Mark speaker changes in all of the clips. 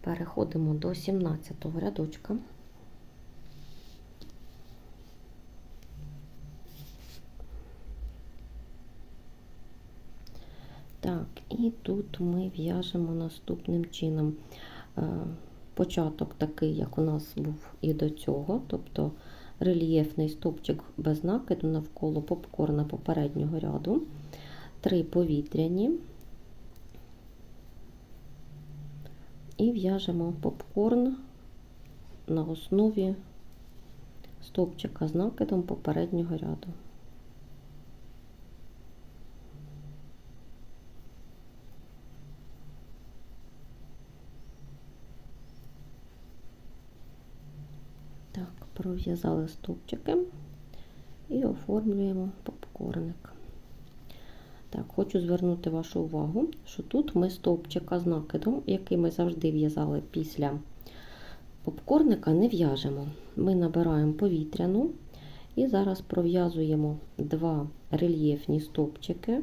Speaker 1: Переходимо до 17 рядочка. Так, і тут ми в'яжемо наступним чином. Е, Початок такий, як у нас був і до цього, тобто рельєфний стовпчик без накиду навколо попкорна попереднього ряду, три повітряні. І в'яжемо попкорн на основі стовпчика з накидом попереднього ряду. Так, пров'язали стовпчики і оформлюємо попкорник. Так, хочу звернути вашу увагу, що тут ми стовпчика з накидом, який ми завжди в'язали після попкорника, не в'яжемо. Ми набираємо повітряну і зараз пров'язуємо два рельєфні стовпчики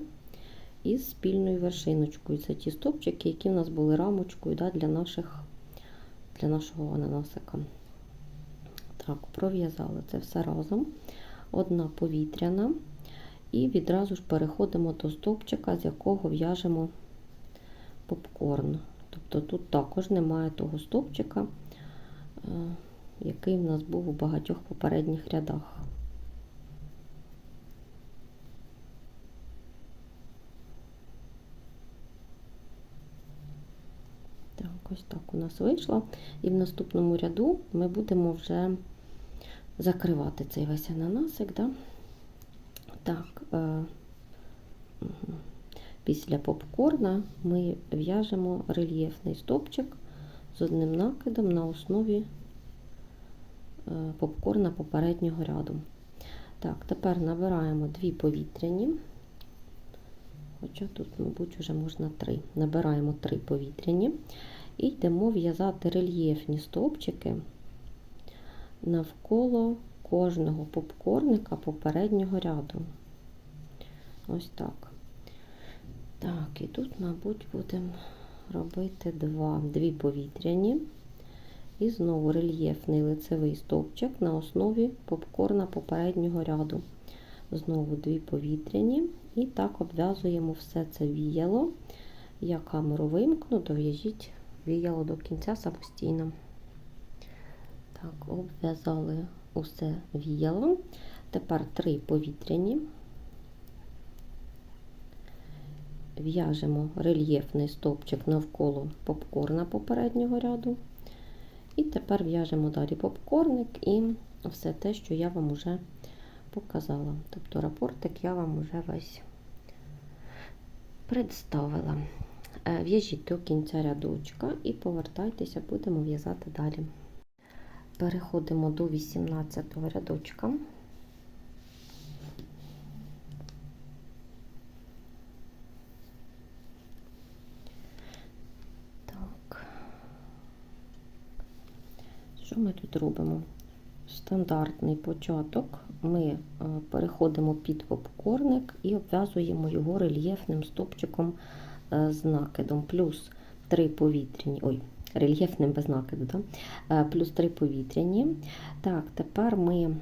Speaker 1: із спільною вершиночкою. Це ті стовпчики, які в нас були рамочкою да, для, наших, для нашого ананасика. Так, пров'язали це все разом. Одна повітряна. І відразу ж переходимо до стовпчика, з якого в'яжемо попкорн. Тобто тут також немає того стовпчика, е, який в нас був у багатьох попередніх рядах. Так, ось так у нас вийшло. І в наступному ряду ми будемо вже закривати цей весь ананасик. Да? Так, е, після попкорна ми в'яжемо рельєфний стовпчик з одним накидом на основі е, попкорна попереднього ряду. Так, тепер набираємо дві повітряні, хоча тут, мабуть, вже можна три. Набираємо три повітряні і йдемо в'язати рельєфні стовпчики навколо кожного попкорника попереднього ряду. Ось так. Так, і тут, мабуть, будемо робити два, дві повітряні. І знову рельєфний лицевий стовпчик на основі попкорна попереднього ряду. Знову дві повітряні. І так обв'язуємо все це віяло. Я камеру вимкну, дов'яжіть віяло до кінця самостійно. Так, обв'язали усе віяло. Тепер три повітряні. В'яжемо рельєфний стовпчик навколо попкорна попереднього ряду. І тепер в'яжемо далі попкорник і все те, що я вам вже показала. Тобто рапортик я вам вже весь представила. В'яжіть до кінця рядочка і повертайтеся, будемо в'язати далі. Переходимо до 18 рядочка. Так. Що ми тут робимо? Стандартний початок. Ми переходимо під попкорник і обв'язуємо його рельєфним стопчиком з накидом, плюс 3 повітряні. Ой, рельєфним без накиду, да? плюс 3 повітряні. Так, тепер ми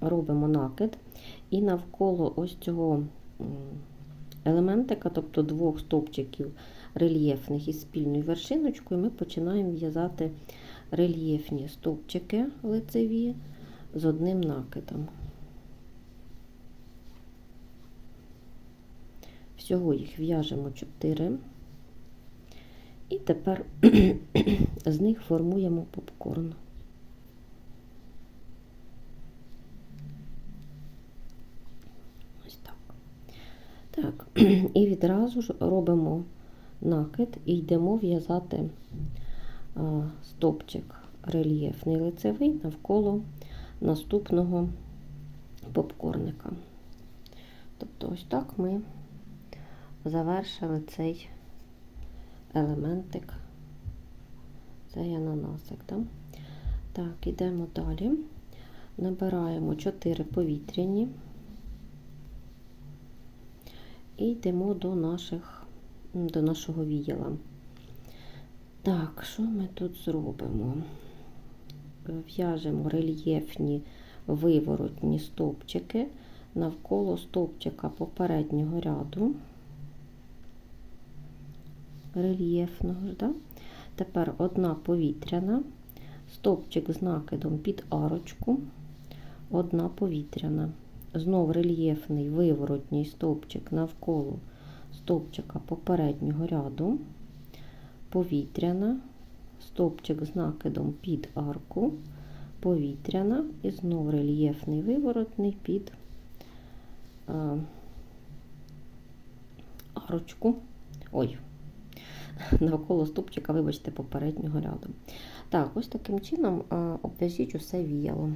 Speaker 1: робимо накид, і навколо ось цього елементика, тобто двох стовпчиків рельєфних із спільною вершиночкою, ми починаємо в'язати рельєфні стовпчики лицеві з одним накидом. Всього їх в'яжемо 4. І тепер з них формуємо попкорн. Ось так. Так, і відразу ж робимо накид і йдемо в'язати стопчик рельєфний лицевий навколо наступного попкорника. Тобто, ось так ми завершили цей елементик, цей ананасик. Так, так ідемо далі. Набираємо 4 повітряні і йдемо до наших, до нашого віяла. Так, що ми тут зробимо? В'яжемо рельєфні виворотні стовпчики навколо стовпчика попереднього ряду. Рельєфного ж, да? Тепер одна повітряна, стовпчик з накидом під арочку, одна повітряна. Знов рельєфний виворотній стовпчик навколо стовпчика попереднього ряду, повітряна, стовпчик з накидом під арку, повітряна і знов рельєфний виворотний під а, арочку. Ой, навколо стовпчика, вибачте, попереднього ряду. Так, ось таким чином обв'яжіть усе віяло.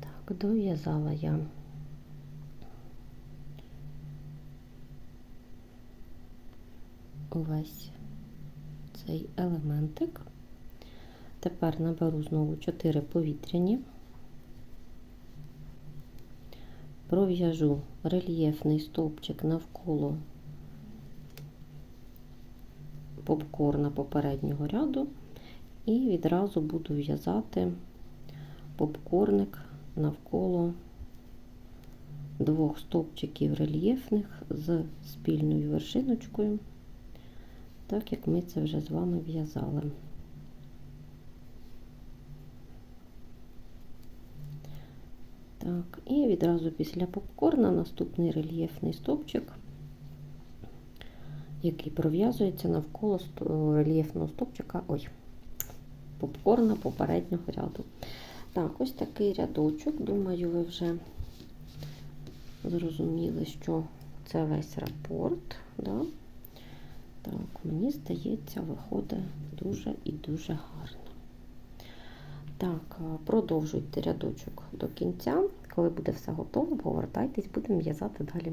Speaker 1: Так, дов'язала я. Увесь цей елементик. Тепер наберу знову 4 повітряні, пров'яжу рельєфний стовпчик навколо попкорна попереднього ряду і відразу буду в'язати попкорник навколо двох стовпчиків рельєфних з спільною вершиночкою, так як ми це вже з вами в'язали. Так, і відразу після попкорна наступний рельєфний стовпчик, який пров'язується навколо рельєфного стовпчика, ой, попкорна попереднього ряду. Так, ось такий рядочок. Думаю, ви вже зрозуміли, що це весь рапорт. Да? Так, мені здається, виходить дуже і дуже гарно. Так, продовжуйте рядочок до кінця. Коли буде все готово, повертайтесь, будемо в'язати далі.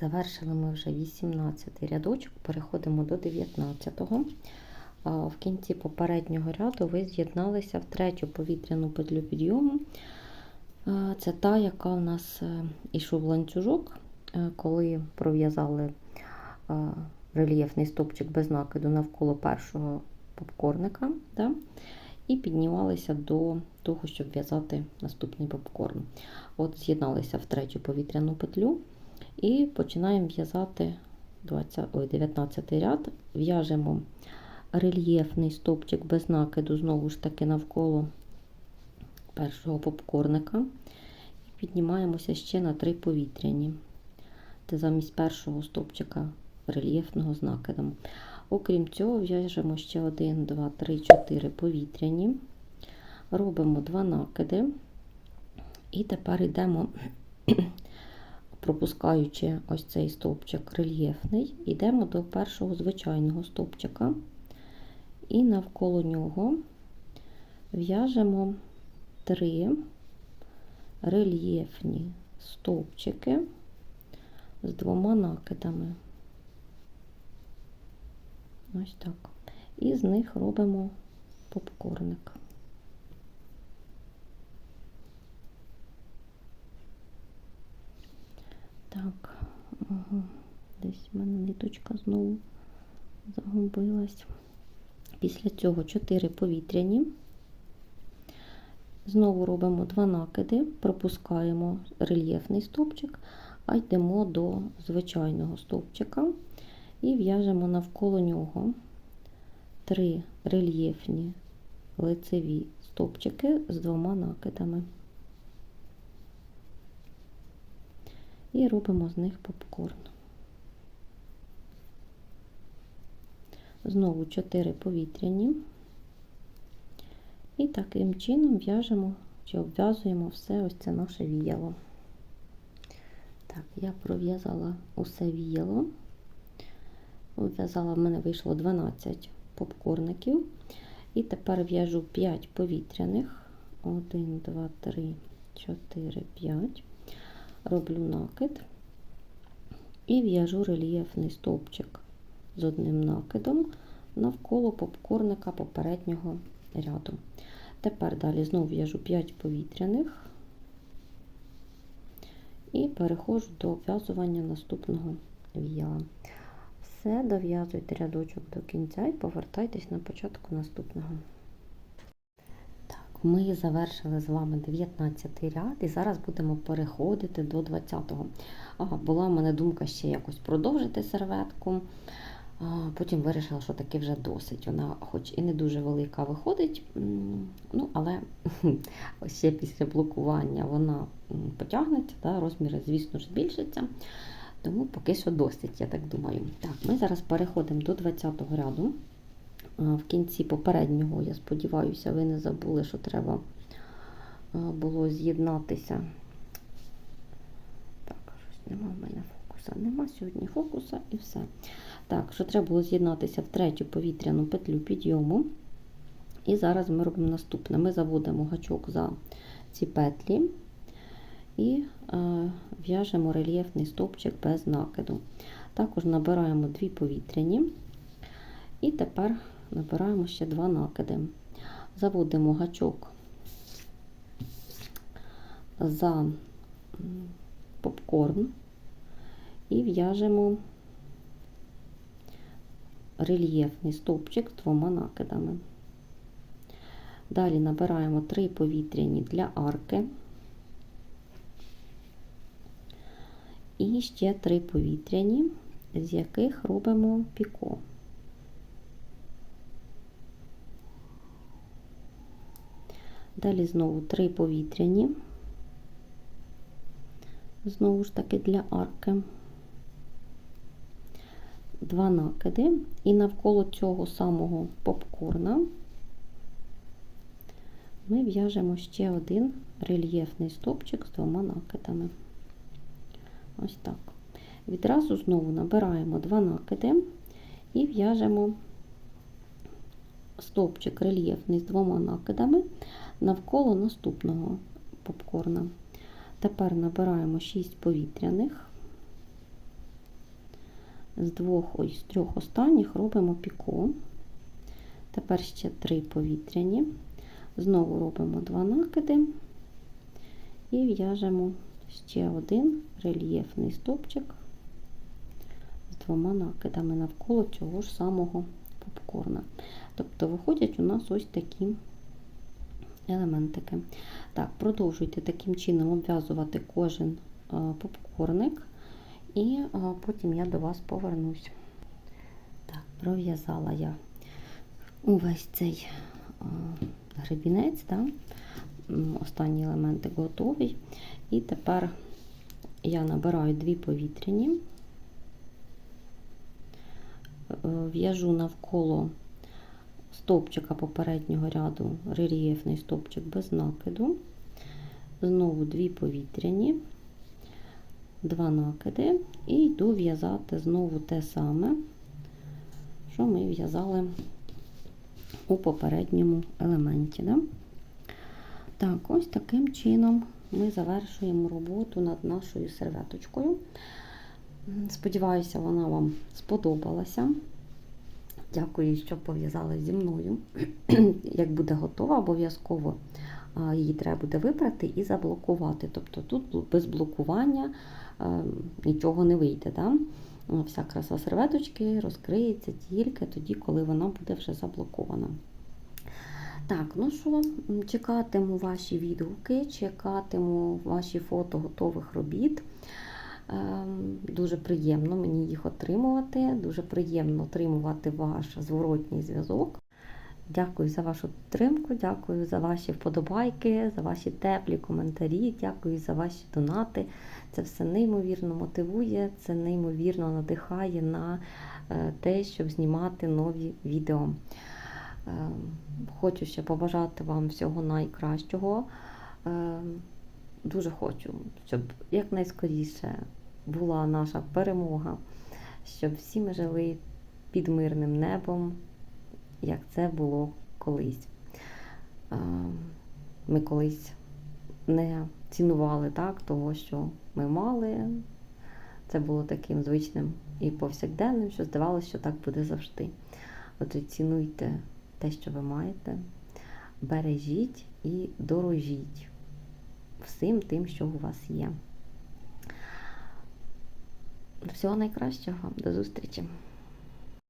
Speaker 1: Завершили ми вже 18 рядочок, переходимо до 19-го. В кінці попереднього ряду ви з'єдналися в третю повітряну петлю підйому. Це та, яка у нас ішов ланцюжок, коли пров'язали рельєфний стопчик без накиду навколо першого попкорника. Да? І піднімалися до того, щоб в'язати наступний попкорн. От З'єдналися в третю повітряну петлю і починаємо в'язати 19 ряд, в'яжемо рельєфний стовпчик без накиду, знову ж таки, навколо першого попкорника. І піднімаємося ще на три повітряні. Це замість першого стовпчика рельєфного з накидом. Окрім цього, в'яжемо ще 1, 2, 3, 4 повітряні, робимо два накиди, і тепер йдемо, пропускаючи ось цей стовпчик рельєфний, йдемо до першого звичайного стовпчика, і навколо нього в'яжемо три рельєфні стовпчики з двома накидами. Ось так. І з них робимо попкорник. Так, ага. десь в мене ниточка знову загубилась. Після цього 4 повітряні. Знову робимо два накиди, пропускаємо рельєфний стовпчик, а йдемо до звичайного стовпчика і в'яжемо навколо нього три рельєфні лицеві стовпчики з двома накидами. І робимо з них попкорн. Знову 4 повітряні. І таким чином в'яжемо чи обв'язуємо все ось це наше віяло. Так, я пров'язала усе віяло. В'язала, в мене вийшло 12 попкорників. І тепер в'яжу 5 повітряних. 1, 2, 3, 4, 5. Роблю накид і в'яжу рельєфний стовпчик з одним накидом навколо попкорника попереднього ряду. Тепер далі знову в'яжу 5 повітряних і переходжу до обв'язування наступного віяла. все, дов'язуйте рядочок до кінця і повертайтесь на початку наступного. Ми завершили з вами 19 ряд і зараз будемо переходити до 20-го. Була в мене думка ще якось продовжити серветку. Потім вирішила, що таки вже досить. Вона, хоч і не дуже велика, виходить, ну, але ще після блокування вона потягнеться, да, розміри, звісно ж, збільшаться. Тому поки що досить, я так думаю. Так, ми зараз переходимо до 20-го ряду. А, В кінці попереднього, я сподіваюся, ви не забули, що треба було з'єднатися. Так, щось нема в мене фокуса. Нема сьогодні фокуса і все. Так, що треба було з'єднатися в третю повітряну петлю підйому. І зараз ми робимо наступне. Ми заводимо гачок за ці петлі і е, в'яжемо рельєфний стовпчик без накиду. Також набираємо дві повітряні, і тепер набираємо ще два накиди. Заводимо гачок за попкорн і в'яжемо рельєфний стовпчик з двома накидами. Далі набираємо три повітряні для арки. І ще три повітряні, з яких робимо піко. Далі знову три повітряні, знову ж таки для арки, два накиди, і навколо цього самого попкорна ми в'яжемо ще один рельєфний стовпчик з двома накидами. Ось так. Відразу знову набираємо два накиди і в'яжемо стовпчик рельєфний з двома накидами навколо наступного попкорна. Тепер набираємо 6 повітряних, з двох, ой, з трьох останніх робимо піко. Тепер ще 3 повітряні, знову робимо два накиди і в'яжемо ще один рельєфний стовпчик з двома накидами навколо цього ж самого попкорна. Тобто виходять у нас ось такі елементики. Так, продовжуйте таким чином обв'язувати кожен попкорник, і потім я до вас повернусь. Так, пров'язала я увесь цей гребінець. Так? Останній елементик готовий. І тепер я набираю дві повітряні, в'яжу навколо стовпчика попереднього ряду рельєфний стовпчик без накиду, знову дві повітряні, два накиди, і йду в'язати знову те саме, що ми в'язали у попередньому елементі. Да? Так, ось таким чином ми завершуємо роботу над нашою серветочкою. Сподіваюся, вона вам сподобалася. Дякую, що пов'язали зі мною. Як буде готова, обов'язково її треба буде вибрати і заблокувати. Тобто тут без блокування нічого не вийде. Да? Вся краса серветочки розкриється тільки тоді, коли вона буде вже заблокована. Так, ну що, чекатиму ваші відгуки, чекатиму ваші фото готових робіт. Дуже приємно мені їх отримувати, дуже приємно отримувати ваш зворотній зв'язок. Дякую за вашу підтримку, дякую за ваші вподобайки, за ваші теплі коментарі, дякую за ваші донати. Це все неймовірно мотивує, це неймовірно надихає на е, те, щоб знімати нові відео. Хочу ще побажати вам всього найкращого. Дуже хочу, щоб якнайскоріше була наша перемога, щоб всі ми жили під мирним небом, як це було колись. Ми колись не цінували так, того, що ми мали. Це було таким звичним і повсякденним, що здавалося, що так буде завжди. Отже, цінуйте те, що ви маєте, бережіть і дорожіть всім тим, що у вас є. Всього найкращого, до зустрічі!